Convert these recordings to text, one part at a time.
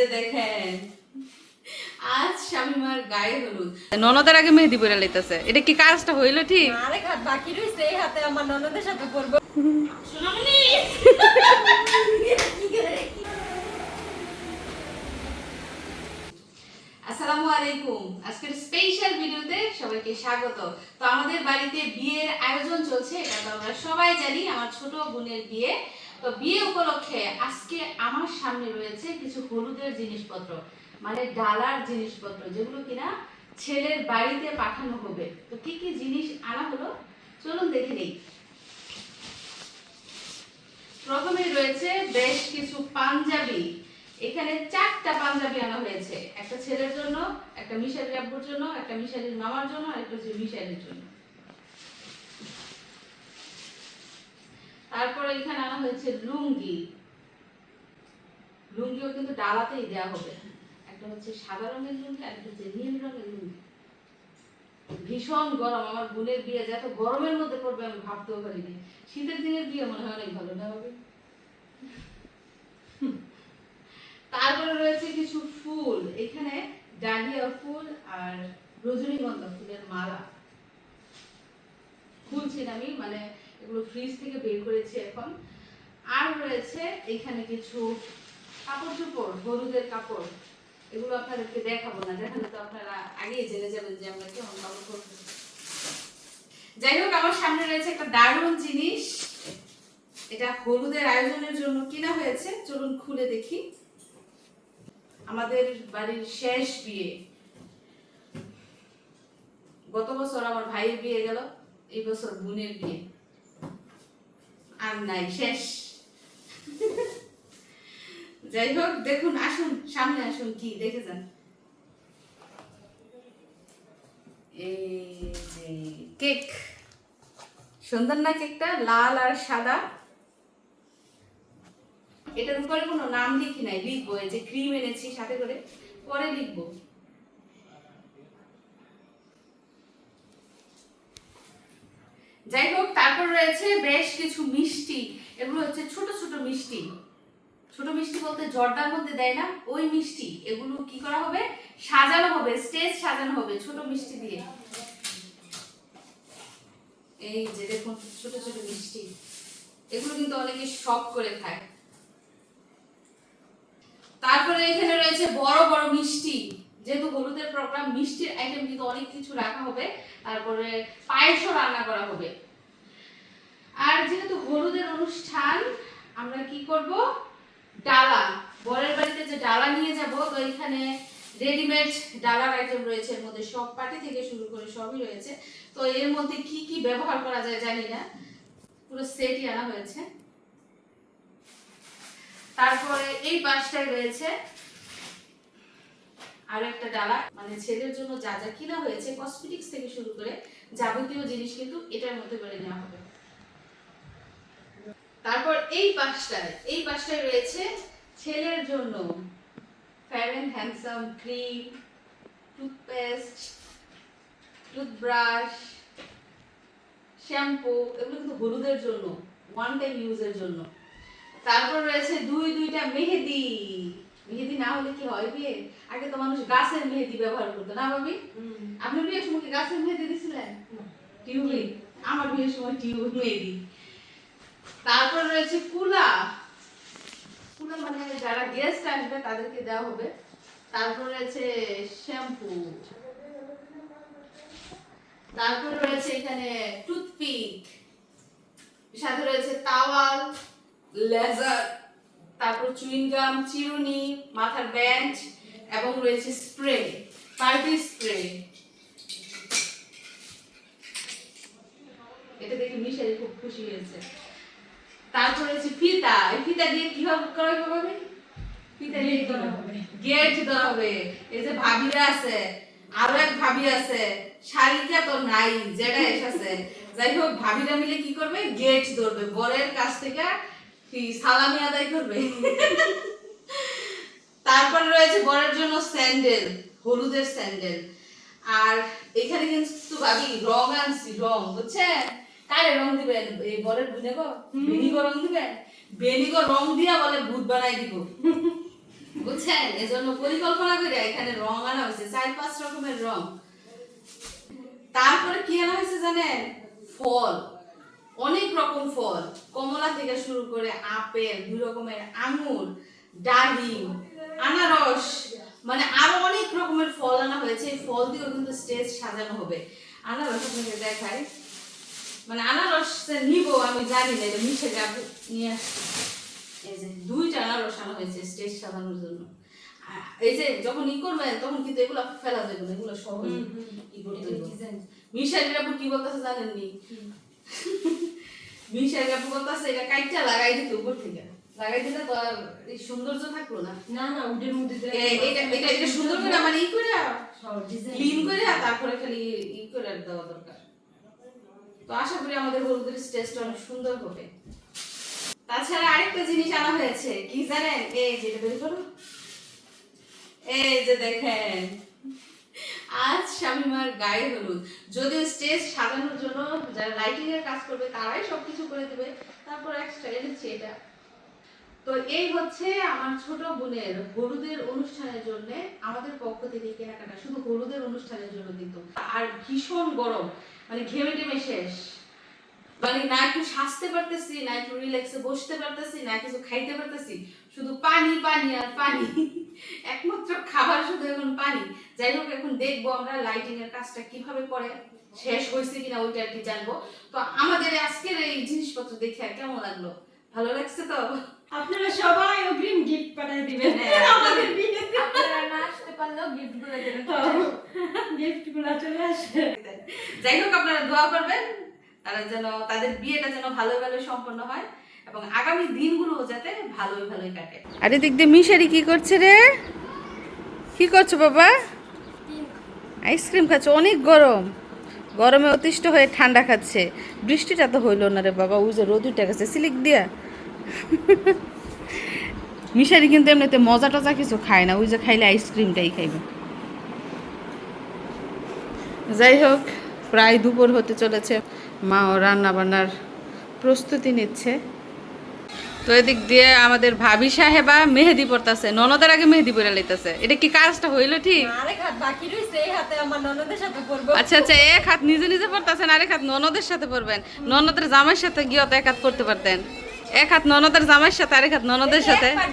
যে দেখেন। আজ শামিমার গায়ে হলুদ। ননদের আগে মেহেদি পরে লাইতেছে। এটা কি কাজটা হইল ঠিক? আরেক হাত বাকি রয়েছে এই হাতে আমার ননদের সাথে করব সোনামণি! আসসালামু আলাইকুম। আজকের স্পেশাল ভিডিওতে সবাইকে স্বাগত। তো আমাদের বাড়িতে বিয়ের আয়োজন চলছে এটা তো আমরা সবাই জানি আমার ছোট বোনের বিয়ে। তো বিয়ে উপলক্ষে আজকে আমার সামনে রয়েছে কিছু হলুদের জিনিসপত্র মানে ডালার জিনিসপত্র, যেগুলো কিনা ছেলের বাড়িতে পাঠানো হবে। তো কি কি জিনিস আনা হলো? চলুন দেখে নেই। প্রথমে রয়েছে বেশ কিছু পাঞ্জাবি। এখানে চারটা পাঞ্জাবি আনা হয়েছে। একটা ছেলের জন্য, একটা মিশালি আব্বুর জন্য, একটা মিশালির মামার জন্য, আর একটা মিশালির জন্য। তারপরে এখানে আনা হয়েছে লুঙ্গি। লুঙ্গিও কিন্তু ডালাতেই দেওয়া হবে। একটা হচ্ছে সাদা রঙের লুঙ্গি আর একটা হচ্ছে নীল রঙের লুঙ্গি। ভীষণ গরম, আমার বোনের বিয়ে যে এত গরমের মধ্যে পড়বে, আমি ভাবতেও পারিনি। শীতের দিনের বিয়ে মনে হয় অনেক ভালো, না হবে তারপরে রয়েছে কিছু ফুল। এখানে ডালিয়া ফুল আর রজনীগন্ধা ফুলের মালা। খুলছি আমি মানে এগুলো ফ্রিজ থেকে বের করেছি এখন। আর রয়েছে এখানে কিছু কাপড় চোপড় হলুদের কাপড়। এগুলো আপনাদেরকে দেখাবো না। দেখালে তো আপনারা আগেই জেনে যাবেন যে আমরা কেমন কাপড় পরবো যাই হোক, আমার সামনে রয়েছে একটা দারুণ জিনিস। এটা হলুদের আয়োজনের জন্য কিনা হয়েছে। চলুন খুলে দেখি। আমাদের বাড়ির শেষ বিয়ে। গত বছর আমার ভাইয়ের বিয়ে গেল, এই বছর বোনের বিয়ে। আর নাই, শেষ। যাই হোক, দেখুন, আসুন, সামনে আসুন, কি দেখে যান। কেক। সুন্দর না কেকটা? লাল আর সাদা? এটার উপরে কোনো নাম লিখি নাই, লিখব, এই যে ক্রিম এনেছি সাথে করে, পরে লিখব। যাই হোক তারপর রয়েছে বেশ কিছু মিষ্টি। এগুলো হচ্ছে ছোট ছোট মিষ্টি। ছোট মিষ্টি বলতে জর্দার মধ্যে দেয় না, ওই মিষ্টি। এগুলো কি করা হবে? সাজানো হবে, স্টেজ সাজানো হবে ছোট মিষ্টি দিয়ে। এই যে দেখুন, ছোট ছোট মিষ্টি। এগুলো কিন্তু অনেকে শখ করে খায়। তারপরে এখানে রয়েছে বড় বড় মিষ্টি। যেহেতু হলুদের প্রোগ্রাম মিষ্টির আইটেম কিন্তু অনেক কিছু রাখা হবে। তারপরে পায়েসও রান্না করা হবে। আর যেহেতু হলুদের অনুষ্ঠান, আমরা কি করব? ডালা। বরের বাড়িতে যে ডালা নিয়ে যাব, তো এখানে রেডিমেড ডালার আইটেম রয়েছে। এর মধ্যে সব পাটি থেকে শুরু করে সবই রয়েছে। তো এর মধ্যে কি কি ব্যবহার করা যায় জানি না। পুরো সেটই আনা হয়েছে। তারপরে এই পাশটায় রয়েছে আরও একটা ডালা। মানে ছেলের জন্য যা যা কিনা হয়েছে কসমেটিক্স থেকে শুরু করে যাবতীয় জিনিস কিন্তু এটার মধ্যে করে নেওয়া হবে। তারপর এই পাশটায় এই পাশটায় রয়েছে ছেলের জন্য fair and handsome cream toothpaste toothbrush shampoo এগুলো কিন্তু হলুদের জন্য ওয়ান টাইম ইউজের জন্য। তারপর রয়েছে দুই দুইটা মেহেদি। মেহেদি না হলে কি হয় বিয়ে? আগে তো মানুষ গাছের মেহেদি ব্যবহার করতো না ভাবি? আপনি বিয়ের সময় গাছের মেহেদি দিছিলেন? টিউবে আমার বিয়ের সময় টিউব মেহেদি। তারপর রয়েছে কুলা। কুলা মানে যারা গেস্ট আসবে তাদেরকে দেওয়া হবে। তারপর রয়েছে শ্যাম্পু। তারপর রয়েছে এখানে টুথপিক সাথে রয়েছে তাওয়াল লেজার তারপর চুইংগাম চিরুনি, মাথার ব্যান্ড এবং রয়েছে স্প্রে পার্টি স্প্রে এটা দেখে মিশারি খুব খুশি হয়েছে। তারপর রয়েছে ফিতা। এই ফিতা দিয়ে কি হবে করা হবে ফিতা দিয়ে কি হবে। গেট দেওয়া হবে। এই যে ভাবিরা আছে আরও এক ভাবি আছে শালিকা তো নাই যেটা এসেছে। যাই হোক ভাবিরা মিলে কি করবে? গেট ধরবে বরের কাছ থেকে কি সালামি আদায় করবে? তারপরে রয়েছে বরের জন্য স্যান্ডেল হলুদের স্যান্ডেল। আর এখানে কিন্তু ভাবি রং আনছি রং বুঝছেন? কারে রং দিবেন এই বরের বুঝে গো বেনিগো রং দিবেন বেনিগো রং দিয়া বলে ভূত বানাই দিব। বুঝছেন? এজন্য পরিকল্পনা করে এখানে রং আনা হয়েছে, চার পাঁচ রকমের রং। তারপরে কি আনা হয়েছে জানেন? ফল। অনেক রকম ফল। কমলা থেকে শুরু করে আপেল দুই রকমের আঙুর, ডালিম, আনারস মানে আরও অনেক রকমের ফল আনা হয়েছে। এই ফল দিয়েও কিন্তু স্টেজ সাজানো হবে। আনারস আপনাকে দেখাই। মানে আনারস নিব আমি জানি না এটা মিশে যাবে নিয়ে আসছি। এই যে দুইটা আনারস আনা হয়েছে স্টেজ সাজানোর জন্য। এই যে যখন ই করবেন তখন কিন্তু এগুলো ফেলা যাবে না এগুলো সহজ ই করতে আপু কি বলতেছে আপু বলতেছে এটা কাইটা লাগাই দিতে উপর থেকে। লাগাই দিলে তো আর এই সৌন্দর্য থাকল না। না না ওদের মধ্যে এটা এটা এটা সুন্দর করে মানে ই করে ক্লিন করে তারপরে খালি ই করে দেওয়া দরকার। তো আশা করি আমাদের হলুদের স্টেজটা অনেক সুন্দর হবে। তাছাড়া আরেকটা জিনিস আনা হয়েছে, কি জানেন? এই যে এটা বের করো। এই যে দেখেন, আজ শামিমার গায়ে হলুদ। যদিও স্টেজ সাজানোর জন্য যারা লাইটিং এর কাজ করবে, তারাই সবকিছু করে দেবে। তারপর এক্সট্রা এনেছি এটা। তো এই হচ্ছে আমার ছোট বোনের হলুদের অনুষ্ঠানের জন্য আমাদের পক্ষ থেকে কেনাকাটা, শুধু হলুদের অনুষ্ঠানের জন্য কিন্তু। আর ভীষণ গরম মানে ঘেমে টেমে শেষ। মানে না একটু সাজতে পারতেছি, না একটু রিল্যাক্সে বসতে পারতেছি, না কিছু খাইতে পারতেছি, শুধু পানি পানি আর পানি। একমাত্র খাবার শুধু এখন পানি। যাই হোক, এখন দেখব আমরা লাইটিং এর কাজটা কীভাবে করে, শেষ হয়েছে কিনা ওইটা আর কি জানব। তো আমাদের আজকের এই জিনিসপত্র দেখে কেমন লাগল? ভালো লাগছে তো? আপনারা সবাই অগ্রিম গিফট পাঠিয়ে দিবেন। হ্যাঁ, আমাদের বিয়েতে আপনারা না আসতে পারলেও গিফটগুলো দেবেন। গিফটগুলো চলে আসে। যাই হোক আপনারা দোয়া করবেন তারা যেন তাদের বিয়েটা যেন ভালো ভালো সম্পন্ন হয় এবং আগামী দিনগুলো যাতে ভালোই ভালোই কাটে। আর মিশারি কি করছে রে? কি করছ বাবা? আইসক্রিম খাচ্ছে অনেক গরম। গরমে অতিষ্ঠ হয়ে ঠান্ডা খাচ্ছে। বৃষ্টিটা তো হইল না রে বাবা ওই যে রোদ উঠে গেছে সিলিক দিয়া। মিশারি কিন্তু এমনিতে মজা টজা কিছু খায় না ওই যে খাইলে আইসক্রিমটাই খাইবে। যাই হোক প্রায় দুপুর হতে চলেছে মাও রান্না বান্নার প্রস্তুতি নিচ্ছে। তো এদিক দিয়ে আমাদের ভাবি সাহেবা মেহেদি পড়তাছে ননদের আগে মেহেদি পরে লইতাছে। এটা কি কাজটা হইল ঠিক? আচ্ছা আচ্ছা এক হাত নিজে নিজে পড়তেছেন আরেক হাত ননদের সাথে পড়বেন ননদের জামাইয়ের সাথে গিয়ে তো এক হাত করতে পারতেন। এক হাত ননদের জামাইয়ের সাথে আরেক হাত ননদের সাথে। এক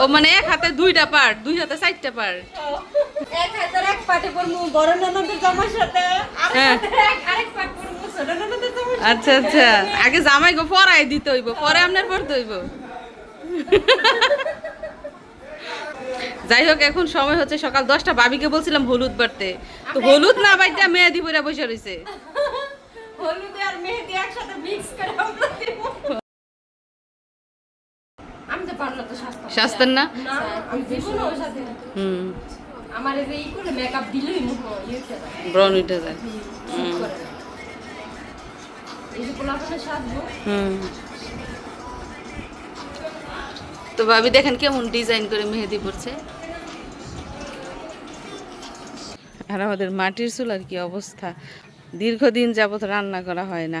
ও মানে এক হাতে দুইটা পার্ট দুই হাতে চারটা পার্ট। এক হাতের এক পাটে পরবো বড় ননদের জামার সাথে আরেক হ্যাঁ। এক পাট ছোট ননদের আচ্ছা আচ্ছা। আগে জামাই গো পরাই দিতে হইব পরে আপনার পড়তে হইব। যাই হোক এখন সময় হচ্ছে সকাল দশটা। বাবিকে বলছিলাম হলুদ বাড়তে। তো হলুদ না বাইটা মেয়েদি পরে বসে রয়েছে হলুদ আর মেহেদি একসাথে মিক্স করে আমরা দেবো আমি তো পারল তো শাস্তা শাস্তেন না? হুম। ব্রাউন উঠে যায়। হুম। তো ভাবি, দেখেন কেমন ডিজাইন করে মেহেদি পড়ছে আর আমাদের মাটির চুলার কি অবস্থা? দীর্ঘদিন যাবত রান্না করা হয় না।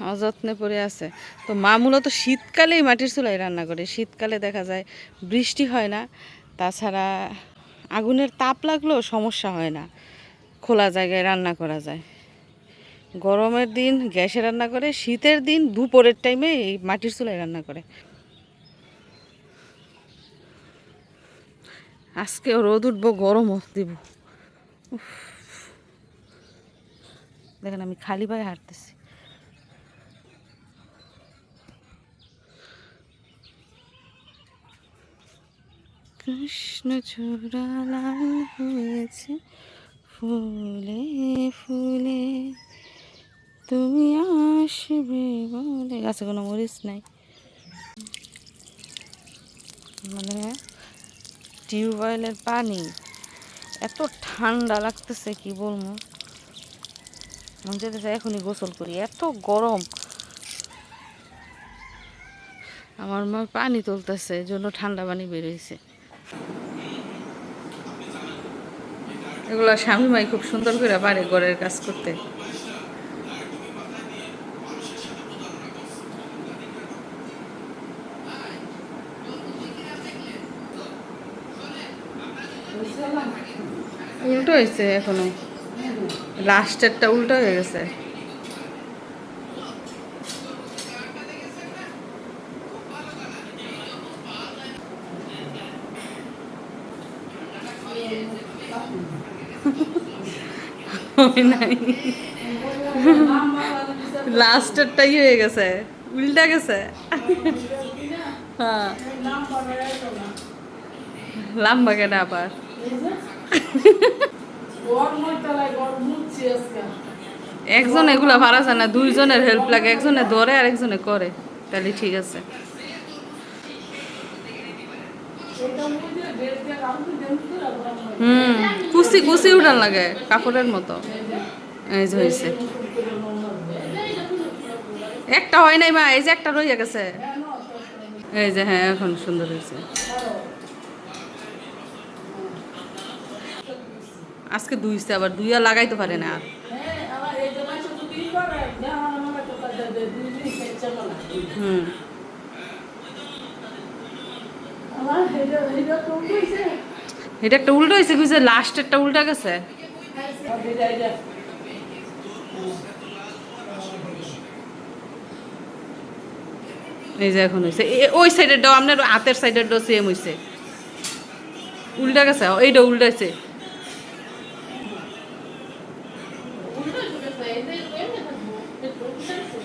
অযত্নে পড়ে আছে। তো মা মূলত শীতকালেই মাটির চুলায় রান্না করে। শীতকালে দেখা যায় বৃষ্টি হয় না। তাছাড়া আগুনের তাপ লাগলেও সমস্যা হয় না। খোলা জায়গায় রান্না করা যায়। গরমের দিন গ্যাসে রান্না করে, শীতের দিন দুপুরের টাইমে এই মাটির চুলায় রান্না করে। আজকে রোদ উঠবো, গরমও দিব। দেখেন আমি খালি পায়ে হাঁটতেছি। কৃষ্ণ চূড়া লাল হয়েছে ফুলে ফুলে। তুমি আসবে বলে। গাছে কোনো মরিচ নাই। মানে টিউবওয়েলের পানি। এত ঠান্ডা লাগতেছে, কি বলব? মন যেতেছে এখনই গোসল করি। এত গরম। আমার মা পানি তুলতেছে জন্য ঠান্ডা পানি বেরোইছে এগুলো স্বামী মাই খুব সুন্দর করে পারে ঘরের কাজ করতে। উল্টো হয়েছে এখনও। লাস্টেরটা উল্টো হয়ে গেছে। হয় নাই লাস্টেরটাই হয়ে গেছে। উল্টা গেছে। হ্যাঁ। লম্বা কেন আবার। একজন এগুলা ভাড়া যায় না, দুইজনের হেল্প লাগে, একজনে ধরে আর একজনে করে। তাহলে ঠিক আছে। হুম। কুচি কুচি উঠান লাগে, কাপড়ের মতো। এই যে হয়েছে একটা হয় নাই মা, এই যে একটা রইয়া গেছে। এই যে হ্যাঁ এখন সুন্দর হয়েছে আজকে দুইছে আবার দুইয়া লাগাইতে পারে না আর। হুম। এটা একটা উল্টো হয়েছে বুঝছে লাস্টেরটা উল্টা গেছে এই যে এখন হয়েছে ওই সাইডের ডাও আপনার হাতের সাইডের ডাও সেম হয়েছে উল্টা গেছে এইটা উল্টা হয়েছে উল্টো চলে গেছে, এই যে এমনি থাকব। একটু উল্টো গেছে।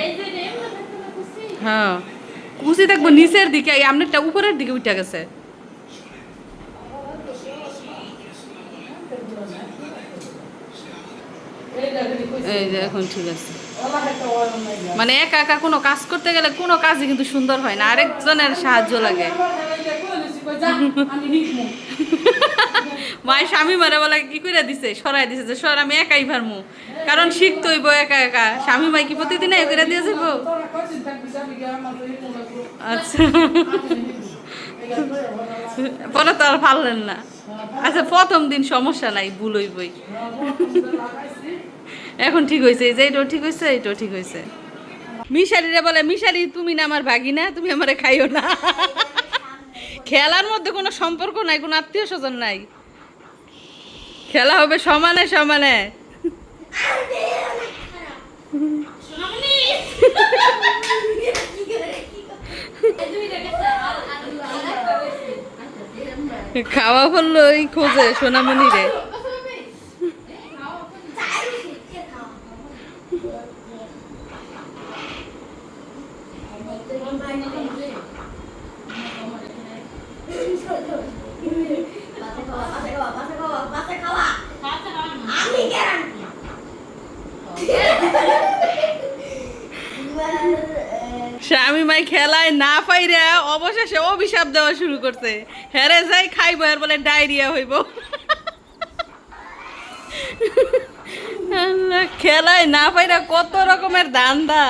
এই যে এমনি থাকতে না খুশি। হ্যাঁ কুচি দেখব নিচের দিকে আপনারটা উপরের দিকে উঠে গেছে এই যে এখন ঠিক আছে। মানে একা একা কোনো কাজ করতে গেলে কোনো কাজই কিন্তু সুন্দর হয় না। আরেকজনের সাহায্য লাগে। মায়ের স্বামী মারে বলে কি করে দিছে? সরাই দিছে যে সর আমি একাই পারমু কারণ শিখতে হইব একা একা। স্বামী মাই কি প্রতিদিন এই করে দিয়ে যাব আচ্ছা। পরে তো আর পারলেন না। আচ্ছা প্রথম দিন সমস্যা নাই ভুল হইবই। এখন ঠিক হয়েছে এই যে এইটাও ঠিক হয়েছে এইটাও ঠিক হয়েছে মিশারিরে বলে, মিশারি, তুমি না আমার ভাগিনা, তুমি আমারে খাইও না। খেলার মধ্যে কোনো সম্পর্ক নাই, কোনো আত্মীয় স্বজন নাই। খেলা হবে সমানে সমানে। খাওয়া ফেলল এই খোঁজে সোনামণি রে কথা বলবে? এই, খাও, খাও। স্বামী মাই খেলায় না পাইরা অবশেষে অভিশাপ দেওয়া শুরু করছে। হেরে যাই খাইব, আর বলে ডায়রিয়া হইব। খেলায় না পাইরা কত রকমের দান্দা।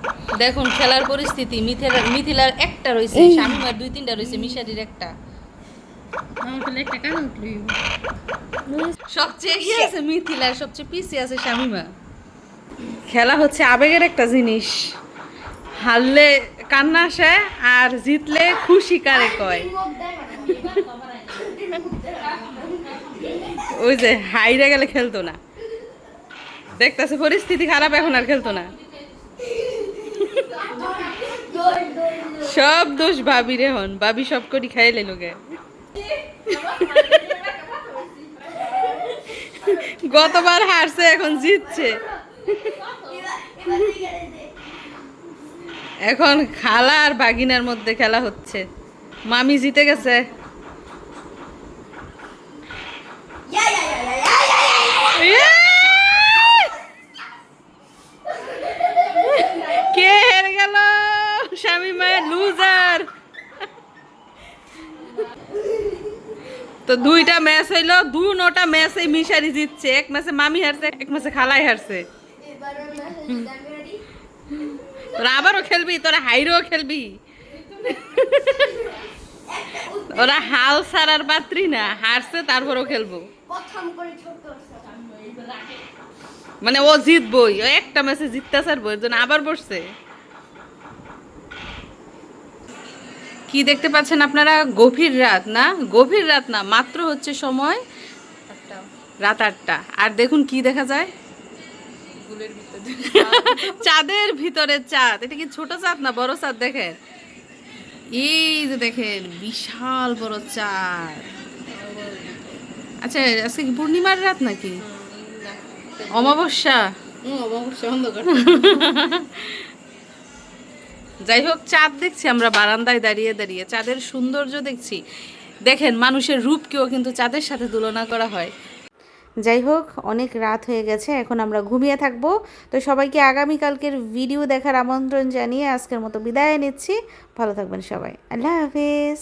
দেখুন খেলার পরিস্থিতি মিথিলার মিথিলার একটা রয়েছে স্বামীমার দুই তিনটা রয়েছে মিশারির একটা। সবচেয়ে এগিয়ে আছে মিথিলার সবচেয়ে পিছিয়ে আছে শামিমা। খেলা হচ্ছে আবেগের একটা জিনিস। হারলে কান্না আসে আর জিতলে খুশি কারে কয়? ওই যে হাইরে গেলে খেলতো না। দেখতেছে পরিস্থিতি খারাপ এখন আর খেলতো না। সব দোষ ভাবি রে হন, ভাবি সব করি খাইলে লোকে। গতবার হারছে, এখন জিতছে। এখন খালা আর বাগিনার মধ্যে খেলা হচ্ছে। মামি জিতে গেছে কে হেরে গেল মায়ের লুজার তো দুইটা ম্যাচ হইল, দু নটা ম্যাচ মিশারি জিতছে। এক ম্যাচে মামি হারছে, এক ম্যাচে খালাই হারছে। তোরা আবারও খেলবি, তোরা হাইরেও খেলবি। ওরা হাল সারার পাত্রী না, হারছে, তারপরেও খেলব। মানে ও জিতবই একটা ম্যাচে জিততে পারব এর জন্য আবার বসছে। কি দেখতে পাচ্ছেন আপনারা? গভীর রাত না? গভীর রাত না মাত্র হচ্ছে সময় রাত আটটা। আর দেখুন কি দেখা যায়? চাঁদের ভিতরে চাঁদ। এটা কি ছোট চাঁদ না বড় চাঁদ দেখেন? এই যে দেখেন বিশাল বড় চাঁদ। আচ্ছা আজকে কি পূর্ণিমার রাত নাকি? অমাবস্যা। যাই হোক, চাঁদ দেখছি আমরা বারান্দায় দাঁড়িয়ে দাঁড়িয়ে। চাঁদের সৌন্দর্য দেখছি। দেখেন, মানুষের রূপকেও কিন্তু চাঁদের সাথে তুলনা করা হয়। যাই হোক, অনেক রাত হয়ে গেছে, এখন আমরা ঘুমিয়ে থাকব। তো সবাইকে আগামীকালকের ভিডিও দেখার আমন্ত্রণ জানিয়ে আজকের মতো বিদায় নিচ্ছি। ভালো থাকবেন সবাই। আল্লাহ হাফিজ।